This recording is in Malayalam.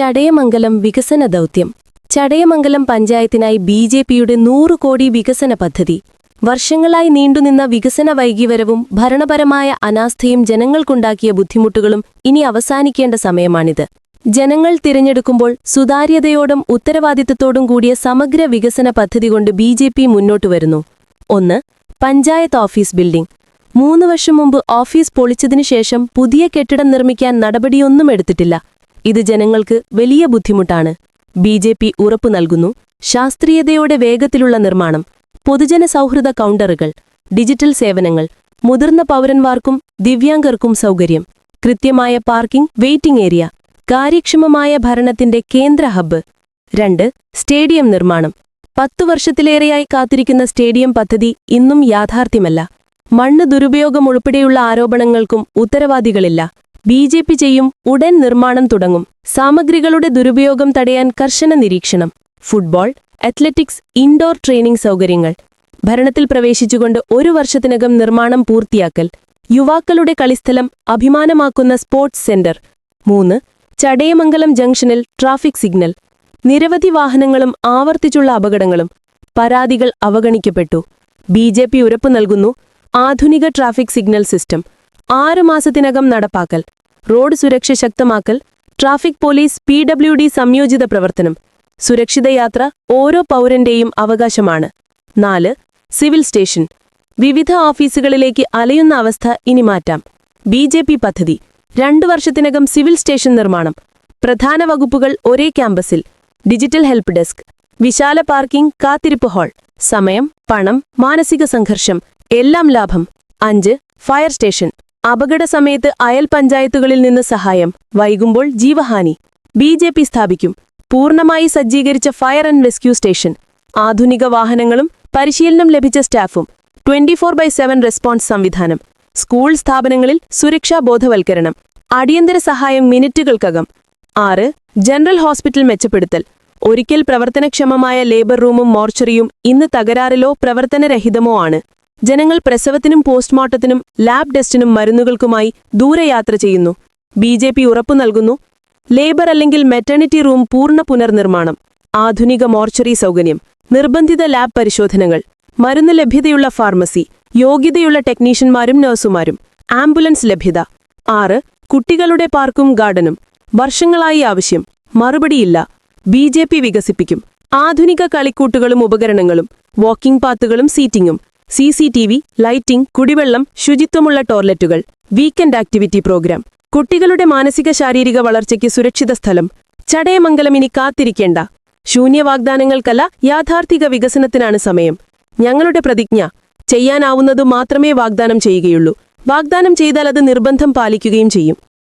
ചടയമംഗലം വികസന ദൗത്യം. ചടയമംഗലം പഞ്ചായത്തിനായി ബി ജെ പിയുടെ നൂറ് കോടി വികസന പദ്ധതി. വർഷങ്ങളായി നീണ്ടുനിന്ന വികസന വൈകിവരവും ഭരണപരമായ അനാസ്ഥയും ജനങ്ങൾക്കുണ്ടാക്കിയ ബുദ്ധിമുട്ടുകളും ഇനി അവസാനിക്കേണ്ട സമയമാണിത്. ജനങ്ങൾ തിരഞ്ഞെടുക്കുമ്പോൾ സുതാര്യതയോടും ഉത്തരവാദിത്തത്തോടും കൂടിയ സമഗ്ര വികസന പദ്ധതി കൊണ്ട് ബി ജെ പി മുന്നോട്ടു വരുന്നു. ഒന്ന് പഞ്ചായത്ത് ഓഫീസ് ബിൽഡിംഗ്. മൂന്ന് വർഷം മുമ്പ് ഓഫീസ് പൊളിച്ചതിനു ശേഷം പുതിയ കെട്ടിടം നിർമ്മിക്കാൻ നടപടിയൊന്നും എടുത്തിട്ടില്ല. ഇത് ജനങ്ങൾക്ക് വലിയ ബുദ്ധിമുട്ടാണ്. ബി ജെ പി ഉറപ്പു നൽകുന്നു. ശാസ്ത്രീയതയോടെ വേഗത്തിലുള്ള നിർമ്മാണം പൊതുജന സൗഹൃദ കൗണ്ടറുകൾ ഡിജിറ്റൽ സേവനങ്ങൾ മുതിർന്ന പൗരന്മാർക്കും ദിവ്യാംഗർക്കും സൗകര്യം കൃത്യമായ പാർക്കിംഗ് വെയിറ്റിംഗ് ഏരിയ കാര്യക്ഷമമായ ഭരണത്തിന്റെ കേന്ദ്ര ഹബ്ബ്. രണ്ട് സ്റ്റേഡിയം നിർമ്മാണം. പത്തു വർഷത്തിലേറെയായി കാത്തിരിക്കുന്ന സ്റ്റേഡിയം പദ്ധതി ഇന്നും യാഥാർത്ഥ്യമല്ല. മണ്ണ് ദുരുപയോഗം ഉൾപ്പെടെയുള്ള ആരോപണങ്ങൾക്കും ഉത്തരവാദികളില്ല. ബി ജെ പി ചെയ്യും ഉടൻ നിർമ്മാണം തുടങ്ങും. സാമഗ്രികളുടെ ദുരുപയോഗം തടയാൻ കർശന നിരീക്ഷണം. ഫുട്ബോൾ അത്ലറ്റിക്സ് ഇൻഡോർ ട്രെയിനിംഗ് സൗകര്യങ്ങൾ. ഭരണത്തിൽ പ്രവേശിച്ചുകൊണ്ട് ഒരു വർഷത്തിനകം നിർമ്മാണം പൂർത്തിയാക്കൽ. യുവാക്കളുടെ കളിസ്ഥലം അഭിമാനമാക്കുന്ന സ്പോർട്സ് സെന്റർ. മൂന്ന് ചടയമംഗലം ജംഗ്ഷനിൽ ട്രാഫിക് സിഗ്നൽ. നിരവധി വാഹനങ്ങളും ആവർത്തിച്ചുള്ള അപകടങ്ങളും. പരാതികൾ അവഗണിക്കപ്പെട്ടു. ബി ജെ പി ഉറപ്പു നൽകുന്നു. ആധുനിക ട്രാഫിക് സിഗ്നൽ സിസ്റ്റം. മാസത്തിനകം നടപ്പാക്കൽ റോഡ് സുരക്ഷ ശക്തമാക്കൽ traffic police P W D സംയോജിത പ്രവർത്തനം സുരക്ഷിത യാത്ര ഓരോ പൗരന്റെയും അവകാശമാണ്. നാല് സിവിൽ സ്റ്റേഷൻ വിവിധ ഓഫീസുകളിലേക്ക് അലയുന്ന അവസ്ഥ ഇനി മാറ്റാം. ബി ജെ പി പദ്ധതി രണ്ടു വർഷത്തിനകം സിവിൽ സ്റ്റേഷൻ നിർമ്മാണം പ്രധാന വകുപ്പുകൾ ഒരേ ക്യാമ്പസിൽ ഡിജിറ്റൽ ഹെൽപ്പ് ഡെസ്ക് വിശാല പാർക്കിംഗ് കാത്തിരിപ്പ് ഹാൾ സമയം പണം മാനസിക സംഘർഷം എല്ലാം ലാഭം. അഞ്ച് ഫയർ സ്റ്റേഷൻ അപകട സമയത്ത് അയൽ പഞ്ചായത്തുകളിൽ നിന്ന് സഹായം. വൈകുമ്പോൾ ജീവഹാനി. ബി ജെ പി സ്ഥാപിക്കും. പൂർണമായി സജ്ജീകരിച്ച ഫയർ ആൻഡ് റെസ്ക്യൂ സ്റ്റേഷൻ. ആധുനിക വാഹനങ്ങളും പരിശീലനം ലഭിച്ച സ്റ്റാഫും. Twenty four by seven response സംവിധാനം. സ്കൂൾ സ്ഥാപനങ്ങളിൽ സുരക്ഷാ ബോധവൽക്കരണം. അടിയന്തര സഹായം മിനിറ്റുകൾക്കകം. ആറ്. ജനറൽ ഹോസ്പിറ്റൽ മെച്ചപ്പെടുത്തൽ. ഒരിക്കൽ പ്രവർത്തനക്ഷമമായ ലേബർ റൂമും മോർച്ചറിയും ഇന്ന് തകരാറിലോ പ്രവർത്തനരഹിതമോ ആണ്. ജനങ്ങൾ പ്രസവത്തിനും പോസ്റ്റ്മോർട്ടത്തിനും ലാബ് ടെസ്റ്റിനും മരുന്നുകൾക്കുമായി ദൂരയാത്ര ചെയ്യുന്നു. ബി ജെ പി ഉറപ്പു നൽകുന്നു. ലേബർ അല്ലെങ്കിൽ മെറ്റേണിറ്റി റൂം പൂർണ പുനർനിർമ്മാണം. ആധുനിക മോർച്ചറി സൗകര്യം. നിർബന്ധിത ലാബ് പരിശോധനകൾ. മരുന്ന് ലഭ്യതയുള്ള ഫാർമസി. യോഗ്യതയുള്ള ടെക്നീഷ്യന്മാരും നഴ്സുമാരും. ആംബുലൻസ് ലഭ്യത. ആറ്. കുട്ടികളുടെ പാർക്കും ഗാർഡനും. വർഷങ്ങളായി ആവശ്യം. മറുപടിയില്ല. ബി ജെ പി വികസിപ്പിക്കും. ആധുനിക കളിക്കൂട്ടുകളും ഉപകരണങ്ങളും. വാക്കിംഗ് പാത്തുകളും സീറ്റിംഗും C C T V lighting കുടിവെള്ളം ശുചിത്വമുള്ള ടോയ്ലറ്റുകൾ വീക്കെൻഡ് ആക്ടിവിറ്റി പ്രോഗ്രാം കുട്ടികളുടെ മാനസിക ശാരീരിക വളർച്ചയ്ക്ക് സുരക്ഷിത സ്ഥലം ചടയമംഗലം ഇനി കാത്തിരിക്കേണ്ട. ശൂന്യവാഗ്ദാനങ്ങൾക്കല്ല യാഥാർത്ഥിക വികസനത്തിനാണ് സമയം. ഞങ്ങളുടെ പ്രതിജ്ഞ ചെയ്യാനാവുന്നതു മാത്രമേ വാഗ്ദാനം ചെയ്യുകയുള്ളൂ. വാഗ്ദാനം ചെയ്താൽ അത് നിർബന്ധം പാലിക്കുകയും ചെയ്യും.